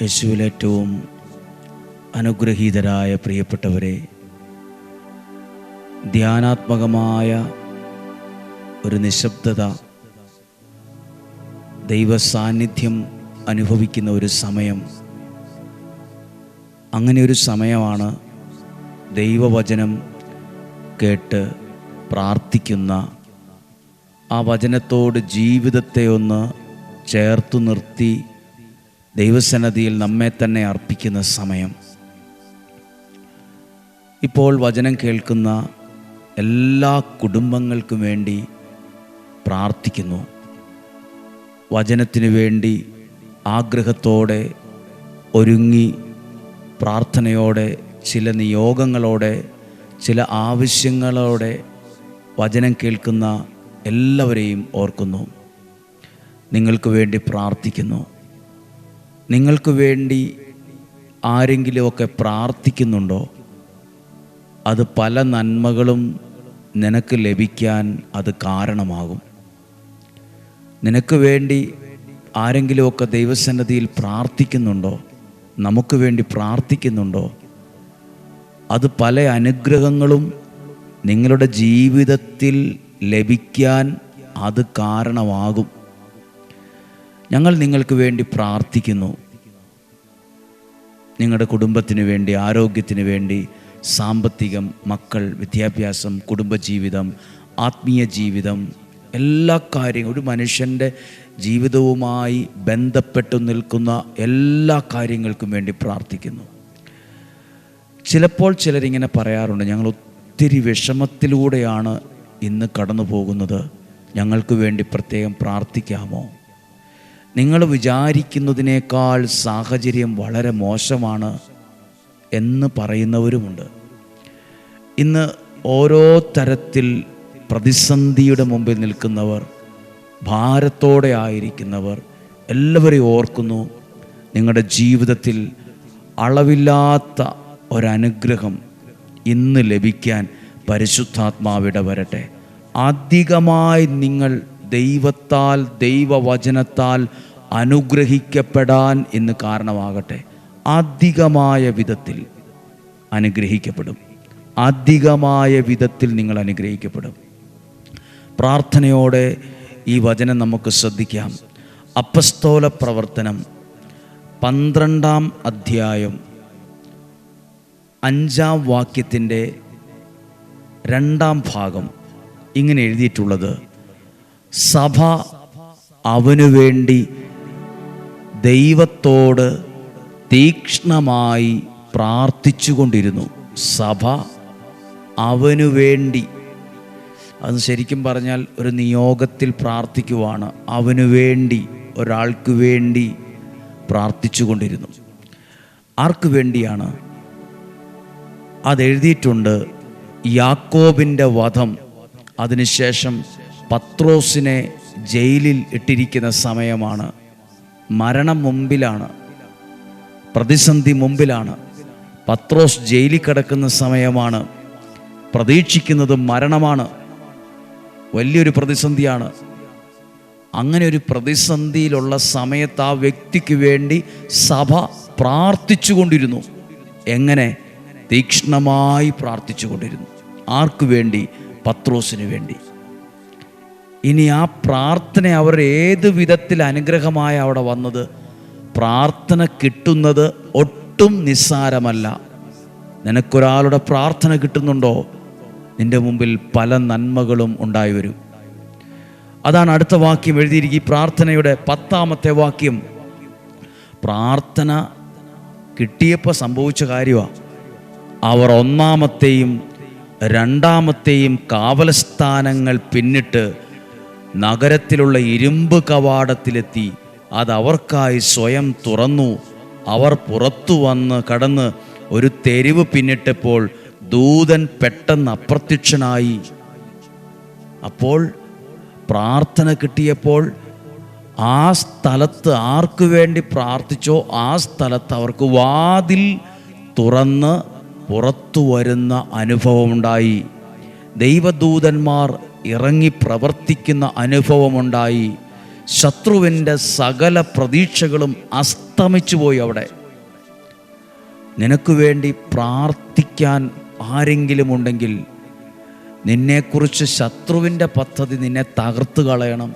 യേശുവിലേറ്റവും അനുഗ്രഹീതരായ പ്രിയപ്പെട്ടവരെ ധ്യാനാത്മകമായ ഒരു നിശബ്ദത ദൈവ സാന്നിധ്യം അനുഭവിക്കുന്ന ഒരു സമയം അങ്ങനെ ഒരു സമയമാണ് ദൈവവചനം കേട്ട് പ്രാർത്ഥിക്കുന്ന ആ വചനത്തോട് ജീവിതത്തെ ഒന്ന് ചേർത്തു നിർത്തി ദൈവസന്നതിയിൽ നമ്മെ തന്നെ അർപ്പിക്കുന്ന സമയം. ഇപ്പോൾ വചനം കേൾക്കുന്ന എല്ലാ കുടുംബങ്ങൾക്കും വേണ്ടി പ്രാർത്ഥിക്കുന്നു. വചനത്തിനു വേണ്ടി ആഗ്രഹത്തോടെ ഒരുങ്ങി പ്രാർത്ഥനയോടെ ചില നിയോഗങ്ങളോടെ ചില ആവശ്യങ്ങളോടെ വചനം കേൾക്കുന്ന എല്ലാവരെയും ഓർക്കുന്നു. നിങ്ങൾക്ക് വേണ്ടി പ്രാർത്ഥിക്കുന്നു. നിങ്ങൾക്ക് വേണ്ടി ആരെങ്കിലുമൊക്കെ പ്രാർത്ഥിക്കുന്നുണ്ടോ? അത് പല നന്മകളും നിനക്ക് ലഭിക്കാൻ അത് കാരണമാകും. നിനക്ക് വേണ്ടി ആരെങ്കിലുമൊക്കെ ദൈവസന്നദ്ധിയിൽ പ്രാർത്ഥിക്കുന്നുണ്ടോ? നമുക്ക് വേണ്ടി പ്രാർത്ഥിക്കുന്നുണ്ടോ? അത് പല അനുഗ്രഹങ്ങളും നിങ്ങളുടെ ജീവിതത്തിൽ ലഭിക്കാൻ അത് കാരണമാകും. ഞങ്ങൾ നിങ്ങൾക്ക് വേണ്ടി പ്രാർത്ഥിക്കുന്നു. നിങ്ങളുടെ കുടുംബത്തിന് വേണ്ടി ആരോഗ്യത്തിന് വേണ്ടി സാമ്പത്തികം മക്കൾ വിദ്യാഭ്യാസം കുടുംബജീവിതം ആത്മീയ ജീവിതം എല്ലാ കാര്യങ്ങളും ഒരു മനുഷ്യന്റെ ജീവിതവുമായി ബന്ധപ്പെട്ടു നിൽക്കുന്ന എല്ലാ കാര്യങ്ങൾക്കും വേണ്ടി പ്രാർത്ഥിക്കുന്നു. ചിലപ്പോൾ ചിലരിങ്ങനെ പറയാറുണ്ട് ഞങ്ങൾ ഒത്തിരി വിഷമത്തിലൂടെയാണ് ഇന്ന് കടന്നു പോകുന്നത് ഞങ്ങൾക്ക് വേണ്ടി പ്രത്യേകം പ്രാർത്ഥിക്കാമോ? നിങ്ങൾ വിചാരിക്കുന്നതിനേക്കാൾ സാഹചര്യം വളരെ മോശമാണ് എന്ന് പറയുന്നവരുമുണ്ട്. ഇന്ന് ഓരോ തരത്തിൽ പ്രതിസന്ധിയുടെ മുമ്പിൽ നിൽക്കുന്നവർ ഭാരത്തോടെ ആയിരിക്കുന്നവർ എല്ലാവരെയും ഓർക്കുന്നു നിങ്ങളുടെ ജീവിതത്തിൽ അളവില്ലാത്ത ഒരനുഗ്രഹം ഇന്ന് ലഭിക്കാൻ പരിശുദ്ധാത്മാവിടെ വരട്ടെ. അധികമായി നിങ്ങൾ ദൈവത്താൽ ദൈവവചനത്താൽ അനുഗ്രഹിക്കപ്പെടാൻ എന്ന് കാരണമാകട്ടെ. അധികമായ വിധത്തിൽ അനുഗ്രഹിക്കപ്പെടും. അധികമായ വിധത്തിൽ നിങ്ങൾ അനുഗ്രഹിക്കപ്പെടും. പ്രാർത്ഥനയോടെ ഈ വചനം നമുക്ക് ശ്രദ്ധിക്കാം. അപ്പസ്തോല പ്രവർത്തനം പന്ത്രണ്ടാം അധ്യായം അഞ്ചാം വാക്യത്തിന്റെ രണ്ടാം ഭാഗം ഇങ്ങനെ എഴുതിയിട്ടുള്ളത് സഭ അവനു വേണ്ടി ദൈവത്തോട് തീക്ഷ്ണമായി പ്രാർത്ഥിച്ചുകൊണ്ടിരുന്നു. സഭ അവനു വേണ്ടി. അത് ശരിക്കും പറഞ്ഞാൽ ഒരു നിയോഗത്തിൽ പ്രാർത്ഥിക്കുവാണ്. അവനു വേണ്ടി ഒരാൾക്ക് വേണ്ടി പ്രാർത്ഥിച്ചുകൊണ്ടിരുന്നു. ആർക്ക് വേണ്ടിയാണ്? അതെഴുതിയിട്ടുണ്ട് യാക്കോബിന്റെ വധം. അതിനുശേഷം പത്രോസിനെ ജയിലിൽ ഇട്ടിരിക്കുന്ന സമയമാണ്. മരണം മുമ്പിലാണ്. പ്രതിസന്ധി മുമ്പിലാണ്. പത്രോസ് ജയിലിൽ കിടക്കുന്ന സമയമാണ്. പ്രതീക്ഷിക്കുന്നത് മരണമാണ്. വലിയൊരു പ്രതിസന്ധിയാണ്. അങ്ങനെ ഒരു പ്രതിസന്ധിയിലുള്ള സമയത്ത് ആ വ്യക്തിക്ക് വേണ്ടി സഭ പ്രാർത്ഥിച്ചുകൊണ്ടിരുന്നു. എങ്ങനെ? തീക്ഷ്ണമായി പ്രാർത്ഥിച്ചുകൊണ്ടിരുന്നു. ആർക്കു വേണ്ടി? പത്രോസിന് വേണ്ടി. ഇനി ആ പ്രാർത്ഥന അവർ ഏത് വിധത്തിൽ അനുഗ്രഹമായ അവിടെ വന്നത്? പ്രാർത്ഥന കിട്ടുന്നത് ഒട്ടും നിസ്സാരമല്ല. നിനക്കൊരാളുടെ പ്രാർത്ഥന കിട്ടുന്നുണ്ടോ? നിന്റെ മുമ്പിൽ പല നന്മകളും ഉണ്ടായി വരും. അതാണ് അടുത്ത വാക്യം എഴുതിയിരിക്കും ഈ പ്രാർത്ഥനയുടെ പത്താമത്തെ വാക്യം. പ്രാർത്ഥന കിട്ടിയപ്പോൾ സംഭവിച്ച കാര്യമാണ് അവർ ഒന്നാമത്തെയും രണ്ടാമത്തെയും കാവലസ്ഥാനങ്ങൾ പിന്നിട്ട് നഗരത്തിലുള്ള ഇരുമ്പ് കവാടത്തിലെത്തി. അത് അവർക്കായി സ്വയം തുറന്നു. അവർ പുറത്തു വന്ന് കടന്ന് ഒരു തെരുവ് പിന്നിട്ടപ്പോൾ ദൂതൻ പെട്ടെന്ന് അപ്രത്യക്ഷനായി. അപ്പോൾ പ്രാർത്ഥന കിട്ടിയപ്പോൾ ആ സ്ഥലത്ത് ആർക്കു വേണ്ടി പ്രാർത്ഥിച്ചോ ആ സ്ഥലത്ത് അവർക്ക് വാതിൽ തുറന്ന് പുറത്തു വരുന്ന അനുഭവമുണ്ടായി. ദൈവദൂതന്മാർ ഇറങ്ങി പ്രവർത്തിക്കുന്ന അനുഭവമുണ്ടായി. ശത്രുവിന്റെ സകല പ്രതീക്ഷകളും അസ്തമിച്ചു പോയി അവിടെ. നിനക്ക് വേണ്ടി പ്രാർത്ഥിക്കാൻ ആരെങ്കിലും ഉണ്ടെങ്കിൽ നിന്നെക്കുറിച്ച് ശത്രുവിന്റെ പദ്ധതി നിന്നെ തകർത്ത് കളയണം.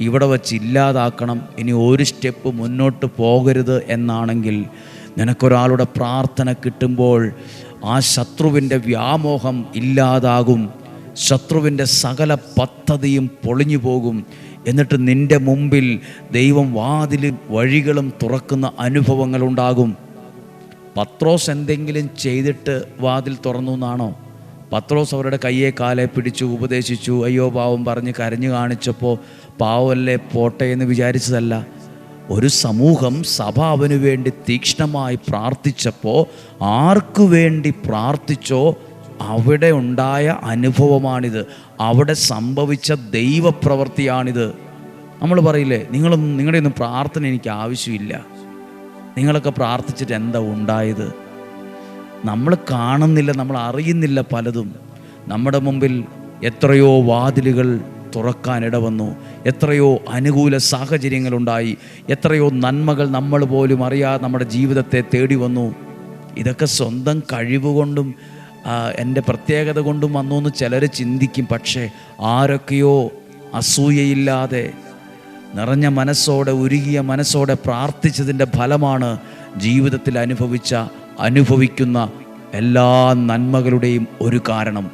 ഇവിടെ വച്ച് ഇല്ലാതാക്കണം. ഇനി ഒരു സ്റ്റെപ്പ് മുന്നോട്ട് പോകരുത് എന്നാണെങ്കിൽ നിനക്കൊരാളുടെ പ്രാർത്ഥന കിട്ടുമ്പോൾ ആ ശത്രുവിന്റെ വ്യാമോഹം ഇല്ലാതാകും. ശത്രുവിന്റെ സകല പദ്ധതിയും പൊളിഞ്ഞു പോകും. എന്നിട്ട് നിന്റെ മുമ്പിൽ ദൈവം വാതിലും വഴികളും തുറക്കുന്ന അനുഭവങ്ങളുണ്ടാകും പത്രോസ് എന്തെങ്കിലും ചെയ്തിട്ട് വാതിൽ തുറന്നു എന്നാണോ? പത്രോസ് അവരുടെ കയ്യെ കാലെ പിടിച്ചു ഉപദേശിച്ചു അയ്യോ പാവം പറഞ്ഞ് കരഞ്ഞു കാണിച്ചപ്പോൾ പാവമല്ലേ പോട്ടെ എന്ന് വിചാരിച്ചതല്ല. ഒരു സമൂഹം സഭ അവന് വേണ്ടി തീക്ഷ്ണമായി പ്രാർത്ഥിച്ചപ്പോൾ ആർക്കു വേണ്ടി പ്രാർത്ഥിച്ചോ അവിടെ ഉണ്ടായ അനുഭവമാണിത്. അവിടെ സംഭവിച്ച ദൈവപ്രവൃത്തിയാണിത്. നമ്മൾ പറയില്ലേ നിങ്ങളൊന്നും നിങ്ങളുടെ ഒന്നും പ്രാർത്ഥന എനിക്ക് ആവശ്യമില്ല. നിങ്ങളൊക്കെ പ്രാർത്ഥിച്ചിട്ട് എന്താ ഉണ്ടായത്? നമ്മൾ കാണുന്നില്ല നമ്മൾ അറിയുന്നില്ല പലതും. നമ്മുടെ മുമ്പിൽ എത്രയോ വാതിലുകൾ തുറക്കാനിട വന്നു എത്രയോ അനുകൂല സാഹചര്യങ്ങളുണ്ടായി. എത്രയോ നന്മകൾ നമ്മൾ പോലും അറിയാതെ നമ്മുടെ ജീവിതത്തെ തേടി വന്നു. ഇതൊക്കെ സ്വന്തം കഴിവുകൊണ്ടും എന്റെ പ്രത്യേകത കൊണ്ടും വന്നു എന്ന് ചിലർ ചിന്തിക്കും. പക്ഷേ ആരൊക്കെയോ അസൂയയില്ലാതെ നിറഞ്ഞ മനസ്സോടെ ഉരുകിയ മനസ്സോടെ പ്രാർത്ഥിച്ചതിന്റെ ഫലമാണ് ജീവിതത്തിൽ അനുഭവിച്ച അനുഭവിക്കുന്ന എല്ലാ നന്മകളുടെയും ഒരു കാരണം.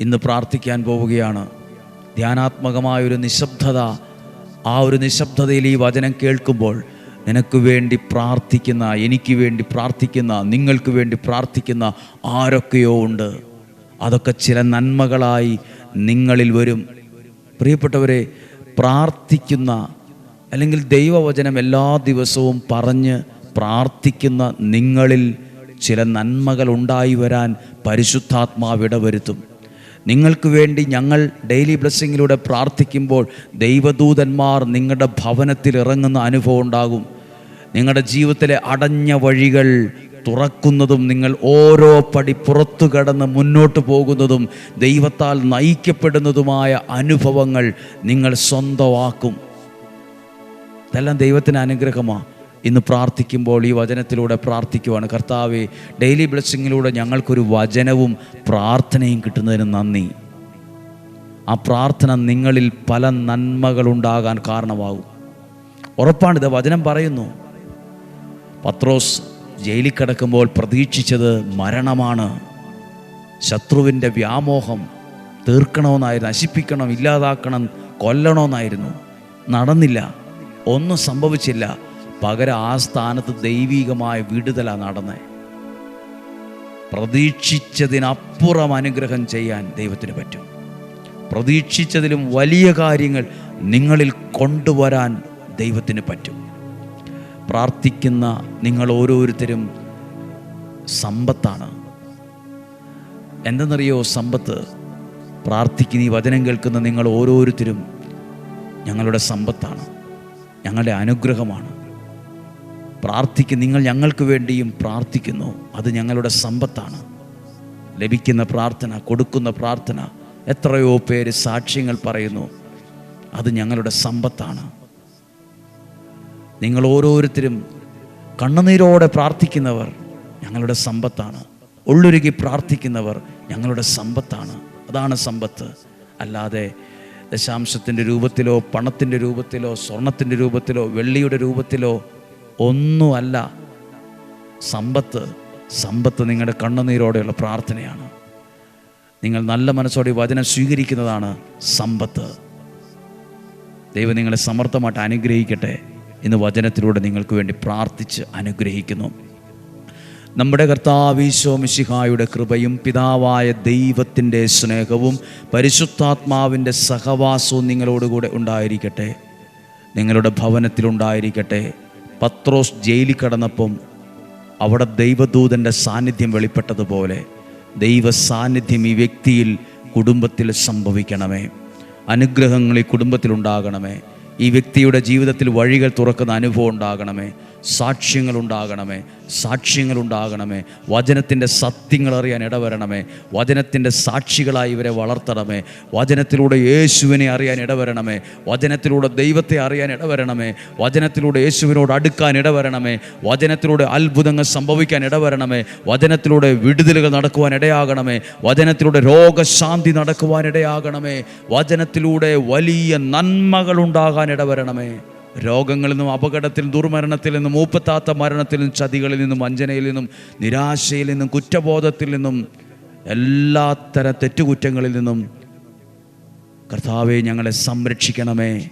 ഇന്ന് പ്രാർത്ഥിക്കാൻ പോവുകയാണ്. ധ്യാനാത്മകമായൊരു നിശബ്ദത ആ ഒരു നിശബ്ദതയിൽ ഈ വചനം കേൾക്കുമ്പോൾ നിനക്ക് വേണ്ടി പ്രാർത്ഥിക്കുന്ന എനിക്ക് വേണ്ടി പ്രാർത്ഥിക്കുന്ന നിങ്ങൾക്ക് വേണ്ടി പ്രാർത്ഥിക്കുന്ന ആരൊക്കെയോ ഉണ്ട്. അതൊക്കെ ചില നന്മകളായി നിങ്ങളിൽ വരും. പ്രിയപ്പെട്ടവരെ പ്രാർത്ഥിക്കുന്ന അല്ലെങ്കിൽ ദൈവവചനം എല്ലാ ദിവസവും പറഞ്ഞ് പ്രാർത്ഥിക്കുന്ന നിങ്ങളിൽ ചില നന്മകൾ ഉണ്ടായി വരാൻ പരിശുദ്ധാത്മാവ് ഇടവരുത്തും. നിങ്ങൾക്ക് വേണ്ടി ഞങ്ങൾ ഡെയിലി ബ്ലെസ്സിങ്ങിലൂടെ പ്രാർത്ഥിക്കുമ്പോൾ ദൈവദൂതന്മാർ നിങ്ങളുടെ ഭവനത്തിൽ ഇറങ്ങുന്ന അനുഭവം ഉണ്ടാകും. നിങ്ങളുടെ ജീവിതത്തിലെ അടഞ്ഞ വഴികൾ തുറക്കുന്നതും നിങ്ങൾ ഓരോ പടി പുറത്തു കടന്ന് മുന്നോട്ട് പോകുന്നതും ദൈവത്താൽ നയിക്കപ്പെടുന്നതുമായ അനുഭവങ്ങൾ നിങ്ങൾ സ്വന്തമാക്കും. ഇതെല്ലാം ദൈവത്തിന് അനുഗ്രഹമാണ് ഇന്ന് പ്രാർത്ഥിക്കുമ്പോൾ ഈ വചനത്തിലൂടെ പ്രാർത്ഥിക്കുവാണ്. കർത്താവ് ഡെയിലി ബ്ലെസ്സിങ്ങിലൂടെ ഞങ്ങൾക്കൊരു വചനവും പ്രാർത്ഥനയും കിട്ടുന്നതിന് നന്ദി. ആ പ്രാർത്ഥന നിങ്ങളിൽ പല നന്മകളുണ്ടാകാൻ കാരണമാകും. ഉറപ്പാണിത് വചനം പറയുന്നു. പത്രോസ് ജയിലിൽ കിടക്കുമ്പോൾ പ്രതീക്ഷിച്ചത് മരണമാണ്. ശത്രുവിന്റെ വ്യാമോഹം തീർക്കണമെന്നായിരുന്നു നശിപ്പിക്കണം ഇല്ലാതാക്കണം കൊല്ലണമെന്നായിരുന്നു. നടന്നില്ല ഒന്നും സംഭവിച്ചില്ല. പകരം ആ സ്ഥാനത്ത് ദൈവികമായ വിടുതല നടന്നേ. പ്രതീക്ഷിച്ചതിനപ്പുറം അനുഗ്രഹം ചെയ്യാൻ ദൈവത്തിന് പറ്റും. പ്രതീക്ഷിച്ചതിലും വലിയ കാര്യങ്ങൾ നിങ്ങളിൽ കൊണ്ടുവരാൻ ദൈവത്തിന് പറ്റും. പ്രാർത്ഥിക്കുന്ന നിങ്ങൾ ഓരോരുത്തരും സമ്പത്താണ്. എന്തെന്നറിയോ സമ്പത്ത്? പ്രാർത്ഥിക്കുന്ന ഈ വചനം കേൾക്കുന്ന നിങ്ങൾ ഓരോരുത്തരും ഞങ്ങളുടെ സമ്പത്താണ്. ഞങ്ങളുടെ അനുഗ്രഹമാണ്. പ്രാർത്ഥിക്കുന്ന നിങ്ങൾ ഞങ്ങൾക്ക് വേണ്ടിയും പ്രാർത്ഥിക്കുന്നു. അത് ഞങ്ങളുടെ സമ്പത്താണ്. ലഭിക്കുന്ന പ്രാർത്ഥന കൊടുക്കുന്ന പ്രാർത്ഥന എത്രയോ പേര് സാക്ഷ്യങ്ങൾ പറയുന്നു. അത് ഞങ്ങളുടെ സമ്പത്താണ്. നിങ്ങൾ ഓരോരുത്തരും കണ്ണുനീരോടെ പ്രാർത്ഥിക്കുന്നവർ ഞങ്ങളുടെ സമ്പത്താണ്. ഉള്ളൊരുക്കി പ്രാർത്ഥിക്കുന്നവർ ഞങ്ങളുടെ സമ്പത്താണ്. അതാണ് സമ്പത്ത്. അല്ലാതെ ദശാംശത്തിന്റെ രൂപത്തിലോ പണത്തിന്റെ രൂപത്തിലോ സ്വർണത്തിന്റെ രൂപത്തിലോ വെള്ളിയുടെ രൂപത്തിലോ ഒന്നുമല്ല സമ്പത്ത്. സമ്പത്ത് നിങ്ങളുടെ കണ്ണുനീരോടെയുള്ള പ്രാർത്ഥനയാണ്. നിങ്ങൾ നല്ല മനസ്സോടെ വചനം സ്വീകരിക്കുന്നതാണ് സമ്പത്ത്. ദൈവം നിങ്ങളെ സമർത്ഥമായിട്ട് അനുഗ്രഹിക്കട്ടെ ഇന്ന് വചനത്തിലൂടെ നിങ്ങൾക്ക് വേണ്ടി പ്രാർത്ഥിച്ച് അനുഗ്രഹിക്കുന്നു. നമ്മുടെ കർത്താവീശോ മിശിഹായുടെ കൃപയും പിതാവായ ദൈവത്തിന്റെ സ്നേഹവും പരിശുദ്ധാത്മാവിന്റെ സഹവാസവും നിങ്ങളോടുകൂടെ ഉണ്ടായിരിക്കട്ടെ. നിങ്ങളുടെ ഭവനത്തിലുണ്ടായിരിക്കട്ടെ. പത്രോസ് ജയിലിൽ കടന്നപ്പം അവിടെ ദൈവദൂതന്റെ സാന്നിധ്യം വെളിപ്പെട്ടതുപോലെ ദൈവ സാന്നിധ്യം ഈ വ്യക്തിയിൽ കുടുംബത്തിൽ സംഭവിക്കണമേ. അനുഗ്രഹങ്ങൾ ഈ കുടുംബത്തിലുണ്ടാകണമേ. ഈ വ്യക്തിയുടെ ജീവിതത്തിൽ വഴികൾ തുറക്കുന്ന അനുഭവം ഉണ്ടാകണമേ. സാക്ഷ്യങ്ങളുണ്ടാകണമേ സാക്ഷ്യങ്ങളുണ്ടാകണമേ. വചനത്തിന്റെ സത്യങ്ങൾ അറിയാൻ ഇടവരണമേ. വചനത്തിന്റെ സാക്ഷികളായി ഇവരെ വളർത്തണമേ. വചനത്തിലൂടെ യേശുവിനെ അറിയാൻ ഇടവരണമേ. വചനത്തിലൂടെ ദൈവത്തെ അറിയാൻ ഇടവരണമേ. വചനത്തിലൂടെ യേശുവിനോട് അടുക്കാൻ ഇടവരണമേ. വചനത്തിലൂടെ അത്ഭുതങ്ങൾ സംഭവിക്കാൻ ഇടവരണമേ. വചനത്തിലൂടെ വിടുതലുകൾ നടക്കുവാൻ ഇടയാകണമേ. വചനത്തിലൂടെ രോഗശാന്തി നടക്കുവാൻ ഇടയാകണമേ. വചനത്തിലൂടെ വലിയ നന്മകൾ ഉണ്ടാകാൻ ഇടവരണമേ. രോഗങ്ങളിൽ നിന്നും അപകടത്തിൽ ദുർമരണത്തിൽ നിന്നും മൂപ്പത്താത്ത മരണത്തിൽ നിന്നും ചതികളിൽ നിന്നും വഞ്ചനയിൽ നിന്നും നിരാശയിൽ നിന്നും കുറ്റബോധത്തിൽ നിന്നും എല്ലാത്തര തെറ്റുകുറ്റങ്ങളിൽ നിന്നും കർത്താവെ ഞങ്ങളെ സംരക്ഷിക്കണമേ.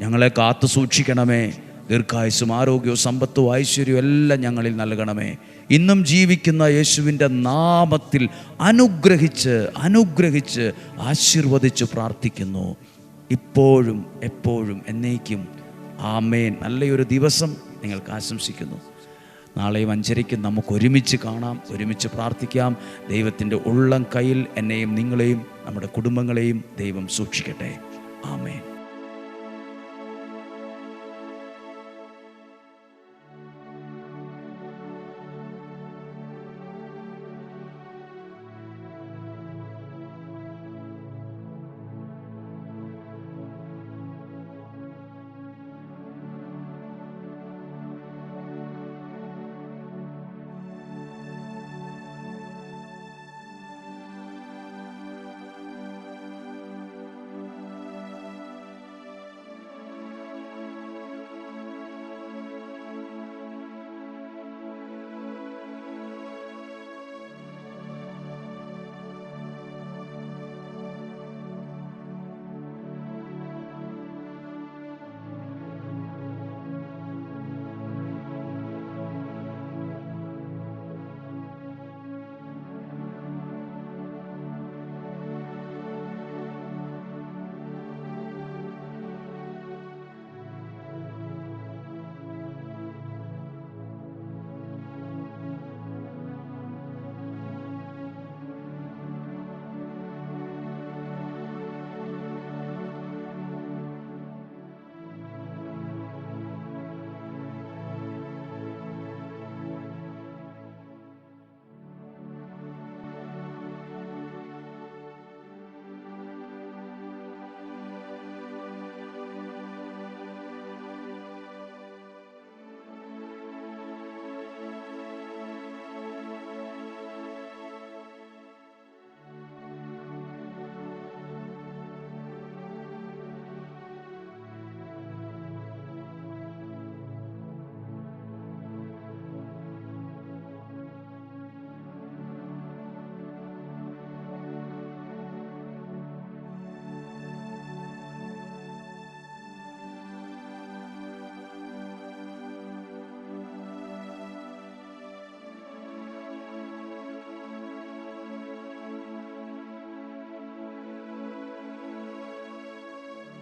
ഞങ്ങളെ കാത്തു സൂക്ഷിക്കണമേ. ദീർഘായുസും ആരോഗ്യവും സമ്പത്തും ഐശ്വര്യവും എല്ലാം ഞങ്ങളിൽ നൽകണമേ. ഇന്നും ജീവിക്കുന്ന യേശുവിന്റെ നാമത്തിൽ അനുഗ്രഹിച്ച് അനുഗ്രഹിച്ച് ആശീർവദിച്ച് പ്രാർത്ഥിക്കുന്നു. ഇപ്പോഴും എപ്പോഴും എന്നേക്കും ആമേൻ. നല്ലൊരു ദിവസം നിങ്ങൾക്ക് ആശംസിക്കുന്നു. നാളെയും അഞ്ചരയ്ക്ക് നമുക്ക് ഒരുമിച്ച് കാണാം ഒരുമിച്ച് പ്രാർത്ഥിക്കാം. ദൈവത്തിന്റെ ഉള്ളം കയ്യിൽ എന്നെയും നിങ്ങളെയും നമ്മുടെ കുടുംബങ്ങളെയും ദൈവം സൂക്ഷിക്കട്ടെ. ആമേൻ.